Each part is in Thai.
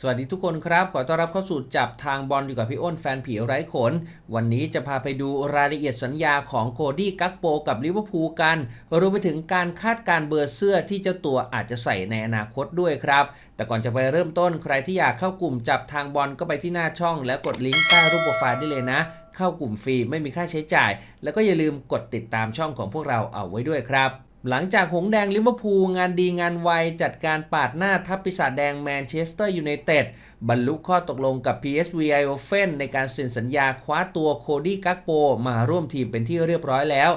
สวัสดีทุกคนครับ ขอต้อนรับเข้าสู่จับทางบอลอยู่กับพี่อ้นแฟนผีไร้ขน วันนี้จะพาไปดูรายละเอียดสัญญาของโคดี้กักโปกับลิเวอร์พูลกัน รวมไปถึงการคาดการเบอร์เสื้อที่เจ้าตัวอาจจะใส่ในอนาคตด้วยครับ แต่ก่อนจะไปเริ่มต้นใครที่อยากเข้ากลุ่มจับทางบอลก็ไปที่หน้าช่อง แล้วกดลิงก์ใต้รูปโปรไฟล์ได้เลยนะ เข้ากลุ่มฟรีไม่มีค่าใช้จ่าย แล้วก็อย่าลืมกดติดตามช่องของพวกเราเอาไว้ด้วยครับ หลังจากหงแดงลิเวอร์พูลงานดีงานไว จัดการปาดหน้าทัพปีศาจแดงแมนเชสเตอร์ยูไนเต็ดบรรลุข้อตกลงกับ PSV Eindhoven ในการเซ็นสัญญาคว้าตัวโคดี้กักโปมาร่วมทีมเป็นที่เรียบร้อยแล้ว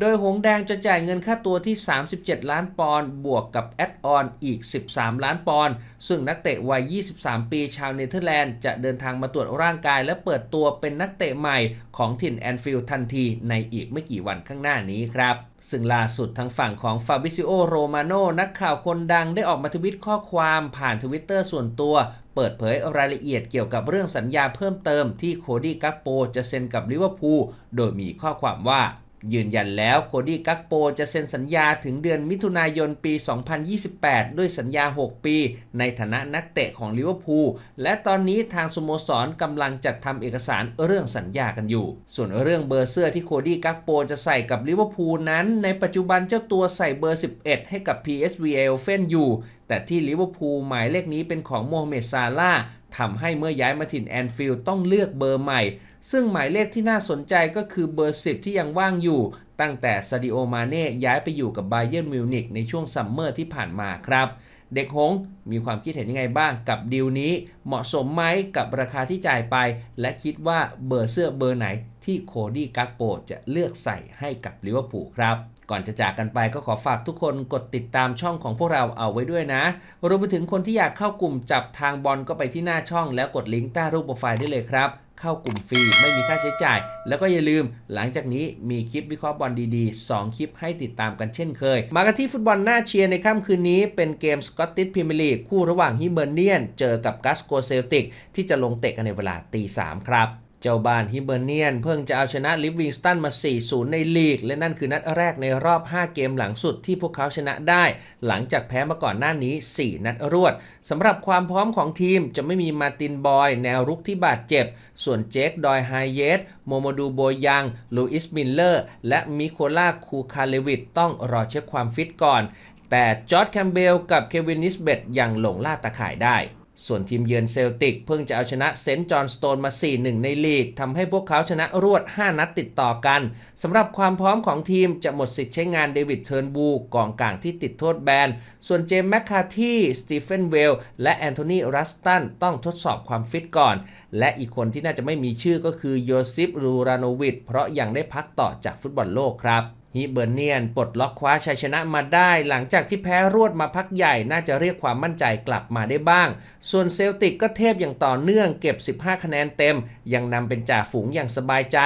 โดยหงแดงจะจ่ายเงินค่าตัวที่ 37 ล้านปอนด์บวกกับแอดออนอีก 13 ล้านปอนด์ซึ่งนักเตะวัย 23 ปีชาวเนเธอร์แลนด์จะเดินทางมาตรวจร่างกายและเปิดตัวเป็นนักเตะใหม่ของถิ่นแอนฟิลด์ทันทีในอีกไม่กี่วันข้างหน้านี้ครับ ซึ่งล่าสุดทางฝั่งของฟาบิซิโอโรมาโนนักข่าวคนดังได้ออกมาทวิตข้อความผ่านทวิตเตอร์ส่วนตัวเปิดเผยรายละเอียดเกี่ยวกับเรื่องสัญญาเพิ่มเติมที่โคดี้กักโปจะเซ็นกับลิเวอร์พูลโดยมีข้อความว่า ยืนยันแล้วโคดี้กักโปจะเซ็นสัญญาถึงเดือนมิถุนายนปี 2028 ด้วยสัญญา 6 ปี ในฐานะนักเตะของลิเวอร์พูล และตอนนี้ทางสโมสรกำลังจัดทำเอกสารเรื่องสัญญากันอยู่ ส่วนเรื่องเบอร์เสื้อที่โคดี้กักโปจะใส่กับลิเวอร์พูลนั้น ในปัจจุบันเจ้าตัวใส่เบอร์ 11 ให้กับ PSV Eindhoven อยู่ แต่ที่ลิเวอร์พูลหมายเลขนี้เป็นของโมฮัมเหม็ดซาลาทำให้เมื่อย้ายมาถิ่นแอนฟิลด์ต้องเลือกเบอร์ใหม่ ซึ่งหมายเลขที่น่าสนใจก็คือเบอร์ 10 ที่ยังว่างอยู่ ตั้งแต่ซาดิโอมาเน่ย้ายไปอยู่กับไบเยิร์นมิวนิกในช่วงซัมเมอร์ที่ผ่านมาครับ เด็กหงส์มีความคิดเห็นยังไงบ้างกับดีลนี้ เหมาะสมไหมกับราคาที่จ่ายไป และคิดว่าเบอร์เสื้อเบอร์ไหนที่โคดี้กักโปจะเลือกใส่ให้กับลิเวอร์พูลครับ ก่อนจะจากกันไปก็ขอฝากทุกคนกดติดตามช่องของพวกเราเอาไว้ด้วยนะรวมไปถึงคนที่อยากเข้ากลุ่มจับทางบอลก็ไปที่หน้าช่อง แล้วกดลิงก์ใต้รูปโปรไฟล์ได้เลยครับเข้ากลุ่มฟรีไม่มีค่าใช้จ่าย แล้วก็อย่าลืมหลังจากนี้มีคลิปวิเคราะห์บอลดีๆ 2 คลิปให้ติดตามกันเช่นเคย มากันที่ฟุตบอลหน้าเชียร์ในค่ำคืนนี้เป็นเกมสกอตติชพรีเมียร์ลีกคู่ระหว่างฮิเบอร์เนียน เจอกับกัสโกเซลติก ที่จะลงเตะกันในเวลาตีสามครับ เจ้าบ้านฮิเบอร์เนียน เพิ่งจะเอาชนะลิฟวิงสตันมา 4-0 ในลีก และนั่นคือนัดแรกในรอบ 5 เกมหลังสุดที่พวกเขาชนะได้ หลังจากแพ้มาก่อนหน้านี้ 4 นัดรวดสำหรับความพร้อมของทีมจะไม่มีมาตินบอย แนวรุกที่บาดเจ็บ ส่วนเจคดอยไฮเยสโมโมดูโบยังลูอิสมิลเลอร์ และมิโคลาคูคาเลวิตต้องรอเช็คความฟิตก่อน แต่จอร์ดแคมเบลกับเควินนิสเบตยังหลงล่าตะข่ายได้ ส่วนทีมเยือนเซลติกเพิ่งจะเอาชนะเซนต์จอห์นสโตนมา 4-1 ในลีกทำให้พวกเขาชนะรวด 5 นัดติดต่อกันสำหรับความพร้อมของทีมจะหมดสิทธิ์ใช้งานเดวิดเทิร์นบูกองกลางที่ติดโทษแบน ส่วนเจมส์แมคคาที่สตีเฟนเวล และแอนโทนีรัสตันต้องทดสอบความฟิตก่อน และอีกคนที่น่าจะไม่มีชื่อก็คือโยซิฟ รูรานวิดเพราะยังได้พักต่อจากฟุตบอลโลกครับ ฮิเบอร์เนียนปลดล็อกคว้าชัยชนะมาได้หลังจากที่แพ้รวดมาพักใหญ่น่าจะเรียกความมั่นใจกลับมาได้บ้าง ส่วนเซลติกก็เทพอย่างต่อเนื่องเก็บ 15 คะแนนเต็ม ยังนำเป็นจ่าฝูงอย่างสบายใจ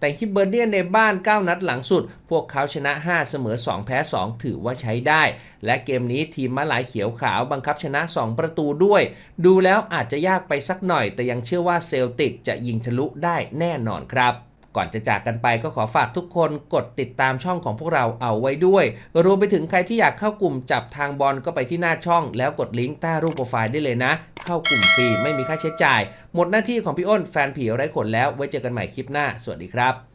แต่ฮิเบอร์เนียนในบ้าน 9 นัดหลังสุด พวกเขาชนะ 5 เสมอ 2 แพ้ 2 ถือว่าใช้ได้ และเกมนี้ทีมมะหลายเขียวขาวบังคับชนะ 2 ประตูด้วย ดูแล้วอาจจะยากไปสักหน่อย แต่ยังเชื่อว่าเซลติกจะยิงทะลุได้แน่นอนครับ ก่อนจะจากกันไปก็ขอฝากทุกคนกดติดตามช่องของพวกเราเอาไว้ด้วย รวมไปถึงใครที่อยากเข้ากลุ่มจับทางบอลก็ไปที่หน้าช่อง แล้วกดลิงก์ใต้รูปโปรไฟล์ได้เลยนะ เข้ากลุ่มฟรีไม่มีค่าใช้จ่าย หมดหน้าที่ของพี่อ้นแฟนผีไร้ขนแล้วไว้เจอกันใหม่คลิปหน้า สวัสดีครับ